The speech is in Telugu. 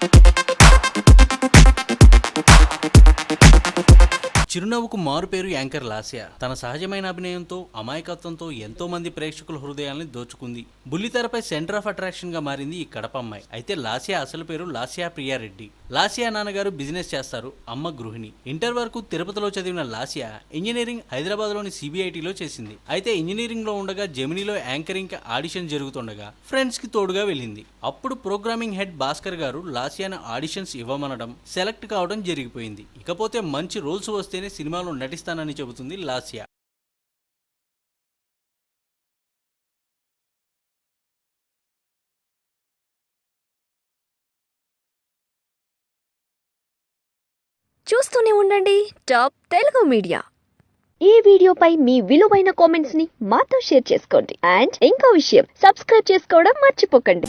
Thank you. చిరునవ్వుకు మారుపేరు యాంకర్ లాస్య. తన సహజమైన అభినయంతో అమాయకత్వంతో ఎంతో మంది ప్రేక్షకుల హృదయాల్ని దోచుకుంది. బుల్లితెరపై సెంటర్ ఆఫ్ అట్రాక్షన్గా మారింది ఈ కడప అమ్మాయి. అయితే లాస్య అసలు పేరు లాస్యా ప్రియారెడ్డి. లాస్యా నాన్నగారు బిజినెస్ చేస్తారు అమ్మ గృహిణి. ఇంటర్ వరకు తిరుపతిలో చదివిన లాస్యా ఇంజనీరింగ్ హైదరాబాద్లోని సిబిఐటిలో చేసింది. అయితే ఇంజనీరింగ్లో ఉండగా జెమినీలో యాంకరింగ్ ఆడిషన్ జరుగుతుండగా ఫ్రెండ్స్కి తోడుగా వెళ్ళింది. అప్పుడు ప్రోగ్రామింగ్ హెడ్ భాస్కర్ గారు లాస్యాను ఆడిషన్స్ ఇవ్వమనడం సెలెక్ట్ కావడం జరిగిపోయింది. ఇకపోతే మంచి రోల్స్ వస్తేనే సినిమాలో నటిస్తానని చెబుతుంది లాస్యా. చూస్తూనే ఉండండి టాప్ తెలుగు మీడియా. ఈ వీడియోపై మీ విలువైన కామెంట్స్ని మాతో షేర్ చేసుకోండి. అండ్ ఇంకో విషయం సబ్స్క్రైబ్ చేసుకోవడం మర్చిపోకండి.